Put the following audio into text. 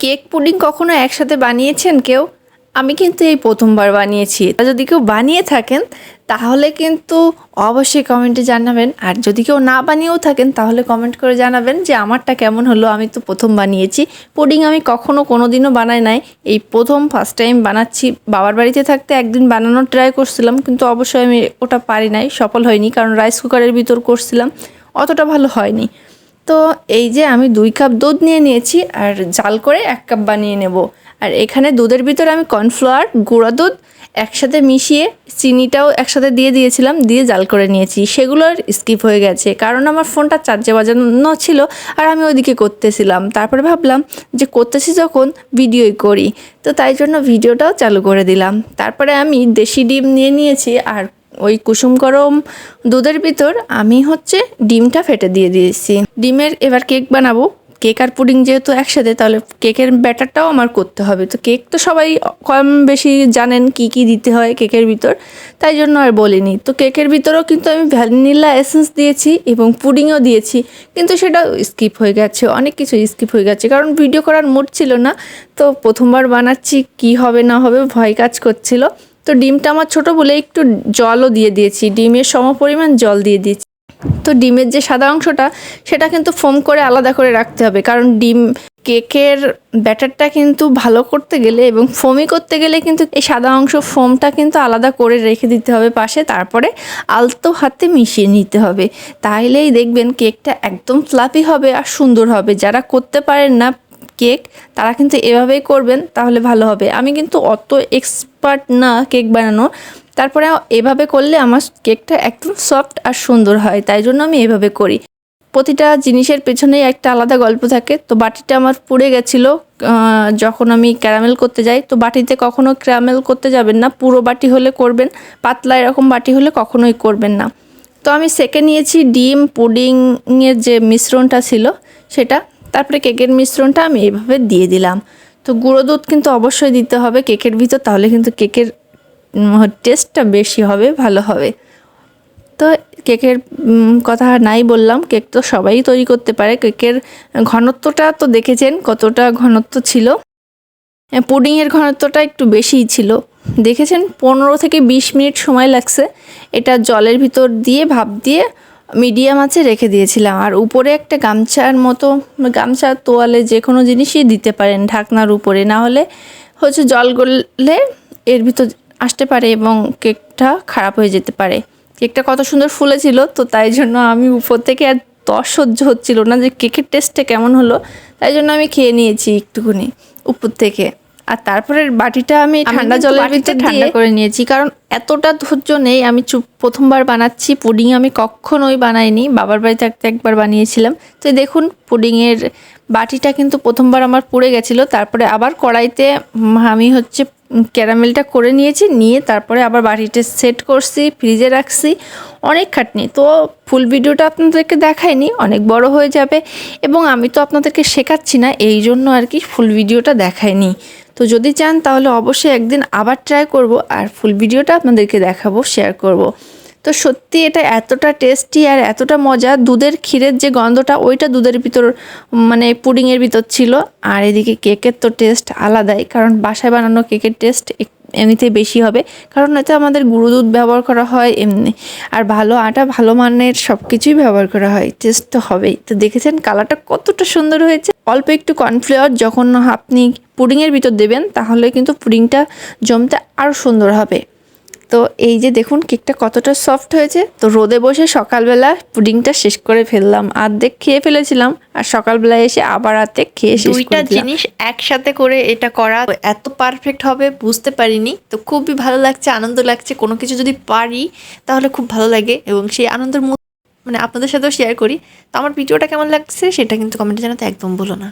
Cake pudding কখনো একসাথে বানিয়েছেন কেউ? আমি কিন্তু এই প্রথমবার বানিয়েছি। যদি কেউ বানিয়ে থাকেন, তাহলে কিন্তু অবশ্যই কমেন্টে জানাবেন। আর যদি কেউ না বানিয়েও থাকেন, তাহলে কমেন্ট করে জানাবেন যে, আমারটা কেমন হলো? আমি তো প্রথম বানিয়েছি। পুডিং আমি কখনো কোনো দিনও বানাই নাই। এই প্রথম ফার্স্ট টাইম বানাচ্ছি। বাবার বাড়িতে থাকতে একদিন বানানোর ট্রাই করছিলাম, কিন্তু অবশ্যই আমি ওটা পারি নাই। সফল হয়নি, কারণ রাইস কুকারের ভিতর করছিলাম। অতটা ভালো হয়নি। তো এই যে আমি দুই কাপ দুধ নিয়ে নিয়েছি আর জাল করে এক কাপ বানিয়ে নেব। আর এখানে দুধের ভিতরে আমি কর্নফ্লাওয়ার, গুঁড়া দুধ একসাথে মিশিয়ে চিনিটাও একসাথে দিয়ে দিয়েছিলাম, দিয়ে জাল করে নিয়েছি। সেগুলো আর স্কিপ হয়ে গেছে, কারণ আমার ফোনটা চার্জে বাজানো ছিল আর আমি ওইদিকে করতেছিলাম। তারপরে ভাবলাম যে করতেছি যখন, ভিডিওই করি। তো তাই জন্য ভিডিওটাও চালু করে দিলাম। তারপরে আমি দেশি ডিম নিয়ে নিয়েছি আর ওই কুসুম গরম দুধের ভিতর আমি হচ্ছে ডিমটা ফেটে দিয়ে দিয়েছি। ডিমের এবার কেক বানাবো। কেক আর পুডিং যেহেতু একসাথে, তাহলে কেকের ব্যাটারটাও আমার করতে হবে। তো কেক তো সবাই কম বেশি জানেন কি কি দিতে হয় কেকের ভিতর, তাই জন্য আর বলিনি। তো কেকের ভিতরেও কিন্তু আমি ভ্যানিলা এসেন্স দিয়েছি এবং পুডিংও দিয়েছি, কিন্তু সেটা স্কিপ হয়ে গেছে, অনেক কিছু স্কিপ হয়ে গেছে, কারণ ভিডিও করার মুড ছিল না। তো প্রথমবার বানাচ্ছি, কি হবে না হবে ভয় কাজ করছিল। তো ডিমটা আমার ছোট বলে একটু জলও দিয়ে দিয়েছি। ডিমের সম পরিমাণ জল দিয়ে দিয়েছি। তো ডিমের যে সাদা অংশটা, সেটা কিন্তু ফোম করে আলাদা করে রাখতে হবে। কারণ ডিম কেকের ব্যাটারটা কিন্তু ভালো করতে গেলে এবং ফোমি করতে গেলে কিন্তু এই সাদা অংশ ফোমটা কিন্তু আলাদা করে রেখে দিতে হবে পাশে। তারপরে আলতো হাতে মিশিয়ে নিতে হবে। তাইলেই দেখবেন কেকটা একদম ফ্লাফি হবে আর সুন্দর হবে। যারা করতে পারেন না কেক, তারা কিন্তু এভাবেই করবেন, তাহলে ভালো হবে। আমি কিন্তু অত এক্সপার্ট না কেক বানানো। তারপরে এভাবে করলে আমার কেকটা একদম সফট আর সুন্দর হয়, তাই জন্য আমি এভাবে করি। প্রতিটা জিনিসের পেছনেই একটা আলাদা গল্প থাকে। তো বাটিটা আমার পুড়ে গেছিল যখন আমি ক্যারামেল করতে যাই। তো বাটিতে কখনো ক্যারামেল করতে যাবেন না, পুরো বাটি হলে করবেন, পাতলা এরকম বাটি হলে কখনোই করবেন না। তো আমি সেকে নিয়েছি ডিম পুডিংয়ের যে মিশ্রণটা ছিল, সেটা তারপরে কেকের মিশ্রণটা আমি এইভাবে দিয়ে দিলাম। তো গুঁড়ো দুধ কিন্তু অবশ্যই দিতে হবে কেকের ভিতর, তাহলে কিন্তু কেকের টেস্টটা বেশি হবে, ভালো হবে। তো কেকের কথা নাই বললাম, কেক তো সবাই তৈরি করতে পারে। কেকের ঘনত্বটা তো দেখেছেন কতটা ঘনত্ব ছিল। পুডিংয়ের ঘনত্বটা একটু বেশিই ছিল। দেখেছেন, পনেরো থেকে বিশ মিনিট সময় লাগছে। এটা জলের ভিতর দিয়ে, ভাপ দিয়ে মিডিয়াম আছে রেখে দিয়েছিলাম। আর উপরে একটা গামছার মতো গামছা তোয়ালে যে কোনো জিনিসই দিতে পারেন ঢাকনার উপরে। না হলে হচ্ছে জল গললে এর ভিতর আসতে পারে এবং কেকটা খারাপ হয়ে যেতে পারে। কেকটা কত সুন্দর ফুলেছিল, তো তাই জন্য আমি উপর থেকে আর দশ সহ্য হচ্ছিল না যে কেকের টেস্টটা কেমন হলো, তাই জন্য আমি খেয়ে নিয়েছি একটুখানি উপর থেকে। আর তারপরে বাটিটা আমি ঠান্ডা জলের ভিতরে ঠান্ডা করে নিয়েছি কারণ এতটা ধৈর্য নেই। আমি চুপ প্রথমবার বানাচ্ছি পুডিং আমি কখনোই বানাইনি বাবার বাড়িতে থাকতে একবার বানিয়েছিলাম। তো দেখুন পুডিংয়ের বাটিটা কিন্তু প্রথমবার আমার পুড়ে গেছিল তারপরে আবার কড়াইতে আমি হচ্ছে ক্যারামেলটা করে নিয়েছি নিয়ে তারপরে আবার বাটিটা সেট করছি ফ্রিজে রাখছি অনেক খাটনি। তো ফুল ভিডিওটা আপনাদেরকে দেখাইনি অনেক বড় হয়ে যাবে এবং আমি তো আপনাদেরকে শেখাচ্ছি না এই জন্য আর কি ফুল ভিডিওটা দেখাইনি। তো যদি চান, তাহলে অবশ্যই একদিন আবার ট্রাই করব আর ফুল ভিডিওটা আপনাদেরকে দেখাবো শেয়ার করব। তো সত্যি এটা এতটা টেস্টি আর এতটা মজা, দুধের ক্ষীরের যে গন্ধটা, ওইটা দুধের ভিতর মানে পুডিংয়ের ভিতর ছিল। আর এদিকে কেকের তো টেস্ট আলাদাই, কারণ বাসায় বানানো কেকের টেস্ট এমনিতেই বেশি হবে। কারণ এতে আমাদের গুঁড়ো দুধ ব্যবহার করা হয় এমনি। আর ভালো আটা, ভালো মানের সব কিছুই ব্যবহার করা হয়। টেস্ট তো হবেই। তো দেখেছেন কালারটা কতটা সুন্দর হয়েছে। অল্প একটু কর্নফ্লেওয়ার যখন আপনি পুডিংয়ের ভিতর দেবেন, তাহলে কিন্তু পুডিংটা জমতে আরও সুন্দর হবে। তো এই যে দেখুন কেকটা কতটা সফট হয়েছে। তো রোদে বসে সকালবেলা পুডিংটা শেষ করে ফেললাম। আর্ধেক খেয়ে ফেলেছিলাম আর সকালবেলা এসে আবার আর্ধেক খেয়ে শেষ দুইটা জিনিস একসাথে করে এটা করা এত পারফেক্ট হবে বুঝতে পারিনি। তো খুবই ভালো লাগছে আনন্দ লাগছে। কোনো কিছু যদি পারি তাহলে খুব ভালো লাগে। এবং সেই আনন্দের মানে আপনাদের সাথেও শেয়ার করি। তো আমার ভিডিওটা কেমন লাগছে সেটা কিন্তু কমেন্টে জানাতে একদম বলো না।